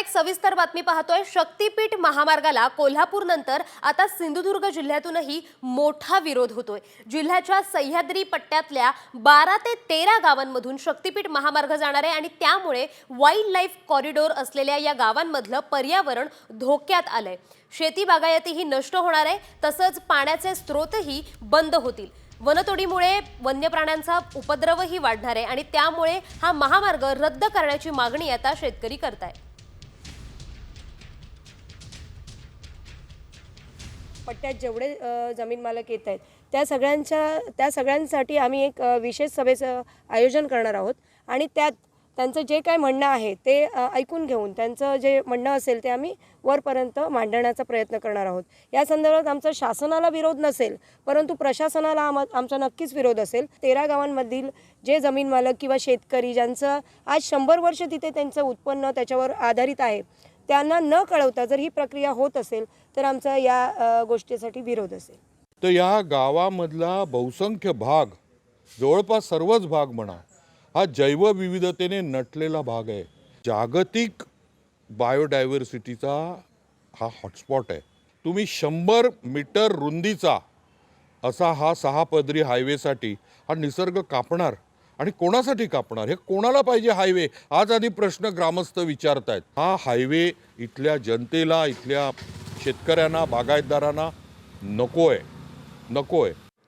एक सविस्तर बातमी पाहतोय. शक्तीपीठ महामार्गाला कोल्हापूर नंतर आता सिंधुदुर्ग जिल्ह्यातूनही मोठा विरोध होतोय. जिल्ह्याच्या सह्याद्री पट्ट्यातल्या बारा ते तेरा गावांमधून शक्तीपीठ महामार्ग जाणार आहे आणि त्यामुळे वाईल्ड लाईफ कॉरिडोर असलेल्या या गावांमधलं पर्यावरण धोक्यात आलंय. शेती बागायतीही नष्ट होणार आहे तसंच पाण्याचे स्रोतही बंद होतील. वनतोडीमुळे वन्य प्राण्यांचा उपद्रवही वाढणार आहे आणि त्यामुळे हा महामार्ग रद्द करण्याची मागणी आता शेतकरी करताय पट्ट्यात जेवढे जमीन मालक येत आहेत त्या सगळ्यांच्या त्या सगळ्यांसाठी आम्ही एक विशेष सभेचं आयोजन करणार आहोत. आणि त्यात त्यांचं जे काय म्हणणं आहे ते ऐकून घेऊन त्यांचं जे म्हणणं असेल ते आम्ही वरपर्यंत मांडण्याचा प्रयत्न करणार आहोत. या संदर्भात आमचा शासनाला विरोध नसेल परंतु प्रशासनाला आम आमचा नक्कीच विरोध असेल. तेरा गावांमधील जे जमीन मालक किंवा शेतकरी ज्यांचं आज शंभर वर्ष तिथे त्यांचं उत्पन्न त्याच्यावर आधारित आहे त्यांना न कळवता जर ही प्रक्रिया होत असेल तर आमचा या गोष्टीसाठी विरोध असेल. तर या गावामधला बहुसंख्य भाग जवळपास सर्वच भाग म्हणा हा जैवविविधतेने नटलेला भाग आहे. जागतिक बायोडायव्हर्सिटीचा हा हॉटस्पॉट आहे. तुम्ही शंभर मीटर रुंदीचा असा हा सहा पदरी हायवेसाठी हा निसर्ग कापणार आणि कोणासाठी कापणार? हे कोणाला पाहिजे हायवे? आज आधी प्रश्न ग्रामस्थ विचारत आहेत हा हायवे इथल्या जनतेला इथल्या शेतकऱ्यांना बागायतदारांना नको आहे नको आहे